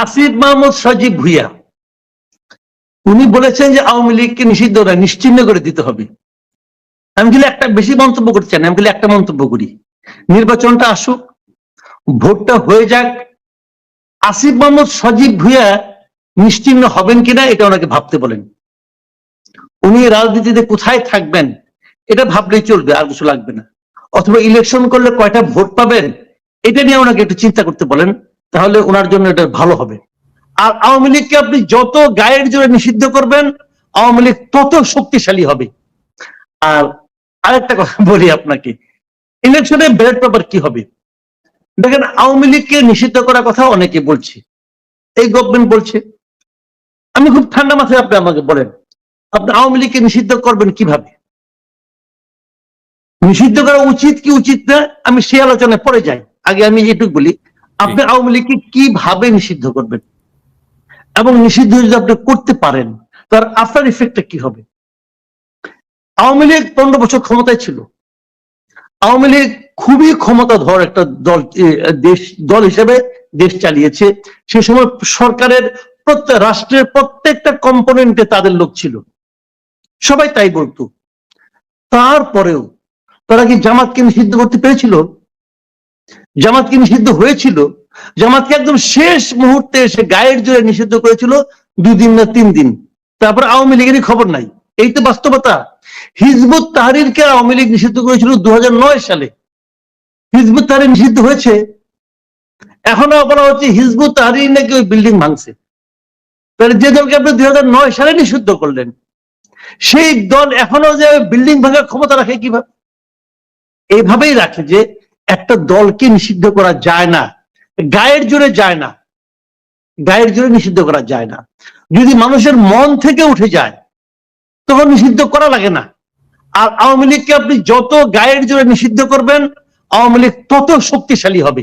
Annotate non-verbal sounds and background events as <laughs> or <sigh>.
আসিফ মাহমুদ সজীব ভুইয়া। উনি বলেছেন যে আওয়ামী লীগকে নিষিদ্ধ না নিশ্চিহ্ন করে দিতে হবে। আমি গেলে একটা বেশি মন্তব্য করতে চাই আমি গেলে একটা মন্তব্য করি। নির্বাচনটা আসুক, ভোটটা হয়ে যাক। আসিফ মাহমুদ সজীব ভুইয়া নিশ্চিহ্ন হবেন কিনা, এটা ওনাকে ভাবতে বলেন। উনি রাজনীতিতে কোথায় থাকবেন, এটা ভাবলেই চলবে, আর কিছু লাগবে না। অথবা ইলেকশন করলে কয়টা ভোট পাবেন, এটা নিয়ে ওনাকে একটু চিন্তা করতে বলেন। তাহলে ওনার জন্য এটা ভালো হবে। আর আওয়ামী লীগকে আপনি যত গায়ের জোরে নিষিদ্ধ করবেন, আওয়ামী লীগ তত শক্তিশালী হবে। আর আরেকটা কথা <laughs> বলি আপনাকে, ইলেকশনে ব্যালট পেপার কি হবে? দেখেন, আওয়ামী লীগকে নিষিদ্ধ করার কথা অনেকে বলছে। এই গভর্নমেন্ট বলছে। আমি খুব ঠান্ডা মাথায় আপনি আমাকে বলেন, আপনি আওয়ামী লীগকে নিষিদ্ধ করবেন কীভাবে? নিষিদ্ধ করা উচিত কি উচিত না, আমি সেই আলোচনায় পরে যাই। আগে আমি এটুকু বলি আপনি আওয়ামী লীগকে কীভাবে নিষিদ্ধ করবেন? এবং নিষিদ্ধ যদি আপনি করতে পারেন, তার আফটার ইফেক্টটা কি হবে? আওয়ামী লীগ পনেরো বছর ক্ষমতায় ছিল। আওয়ামী লীগ খুবই ক্ষমতাধর একটা দল দেশ, দল হিসেবে দেশ চালিয়েছে। সে সময় সরকারের প্রত্যেক, রাষ্ট্রের প্রত্যেকটা কম্পোনেন্টে তাদের লোক ছিল। সবাই তাই বলতো। তারপরেও তারা কি জামাতকে নিষিদ্ধ করতে পেরেছিল? জামাতকে নিষিদ্ধ হয়েছিল। জামাতকে একদম শেষ মুহূর্তে এসে গায়ের জোরে নিষিদ্ধ করেছিল দুদিন না তিন দিন। তারপর আওয়ামী লীগেরই খবর নাই। এই তো বাস্তবতা। হিজবুত তাহারিরকে আওয়ামী লীগ নিষিদ্ধ করেছিল দু সালে। হিজবুত তাহারির নিষিদ্ধ হয়েছে। এখনও বলা হচ্ছে হিজবুত তাহারির নাকি ওই বিল্ডিং ভাঙছে। তাহলে যে দলকে আপনি দুই হাজার নয় সালে নিষিদ্ধ করলেন, সেই দল এখনও যে বিল্ডিং ভাঙার ক্ষমতা রাখে কীভাবে? এইভাবেই রাখে যে একটা দলকে নিষিদ্ধ করা যায় না, গায়ের জোরে যায় না, গায়ের জোরে নিষিদ্ধ করা যায় না। যদি মানুষের মন থেকে উঠে যায়, তখন নিষিদ্ধ করা লাগে না। আর আওয়ামী লীগকে আপনি যত গায়ের জোরে নিষিদ্ধ করবেন, আওয়ামী লীগ তত শক্তিশালী হবে।